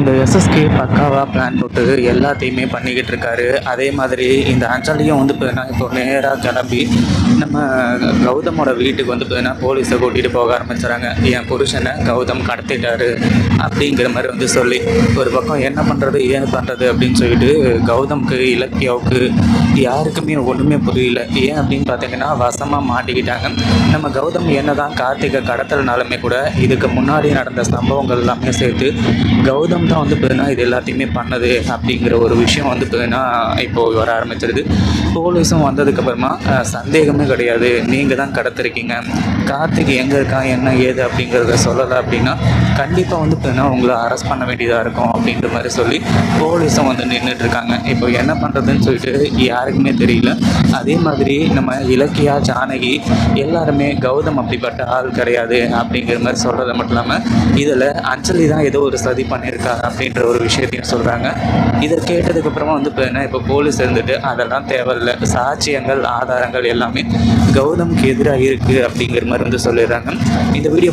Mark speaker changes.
Speaker 1: இந்த எஸ்எஸ்கே பக்காவாக பிளான் போட்டு எல்லாத்தையுமே பண்ணிக்கிட்டு இருக்காரு. அதே மாதிரி இந்த அஞ்சலியும் வந்து பார்த்தீங்கன்னா இப்போ நேராக கிளம்பி நம்ம கௌதமோட வீட்டுக்கு வந்து பார்த்தீங்கன்னா போலீஸை கூட்டிகிட்டு போக ஆரம்பிச்சுறாங்க. என் புருஷனை கௌதம் கடத்திட்டாரு அப்படிங்கிற மாதிரி வந்து சொல்லி ஒரு பக்கம் என்ன பண்ணுறது ஏன் பண்ணுறது அப்படின்னு சொல்லிட்டு கௌதம்க்கு இலக்கியாவுக்கு யாருக்குமே ஒன்றுமே புரியல. ஏன் அப்படின்னு பார்த்தீங்கன்னா வசமாக மாட்டிக்கிட்டாங்க. நம்ம கௌதம் என்ன தான் கார்த்திகை கடத்தல்னாலுமே கூட இதுக்கு முன்னாடி நடந்த சம்பவங்கள் எல்லாமே சேர்த்து கௌதம் தான் வந்து பார்த்தீங்கன்னா இது எல்லாத்தையுமே பண்ணது அப்படிங்கிற ஒரு விஷயம் வந்து பார்த்தீங்கன்னா இப்போது வர ஆரம்பிச்சிருது. போலீஸும் வந்ததுக்கப்புறமா சந்தேகமே கிடையாது. நீங்கள் தான் கடத்திருக்கீங்க. கார்த்திக் எங்கே இருக்கான் என்ன ஏது அப்படிங்கிறத சொல்லலை அப்படின்னா கண்டிப்பாக வந்து பார்த்தீங்கன்னா உங்களை அரெஸ்ட் பண்ண வேண்டியதாக இருக்கும் அப்படின்ற மாதிரி சொல்லி போலீஸும் வந்து நின்றுட்டு இருக்காங்க. இப்போ என்ன பண்ணுறதுன்னு சொல்லிட்டு யாருக்குமே தெரியல. அதே மாதிரி நம்ம இலக்கியா ஜானகி எல்லாருமே கௌதம் அப்படிப்பட்ட ஆள் கிடையாது அப்படிங்கிற மாதிரி சொல்கிறது மட்டும் இல்லாமல் இதில் அஞ்சலி தான் ஏதோ ஒரு சதி பண்ணியிருக்கா அப்படின்ற ஒரு விஷயத்தையும் சொல்கிறாங்க இதை கேட்டதுக்கப்புறமா வந்து இப்போ என்ன இப்போ போலீஸ் இருந்துட்டு அதெல்லாம் தேவையில்லை. சாட்சியங்கள் ஆதாரங்கள் எல்லாமே கௌதமுக்கு எதிராக இருக்குது அப்படிங்கிற மாதிரி வந்து சொல்லிடுறாங்க. இந்த வீடியோ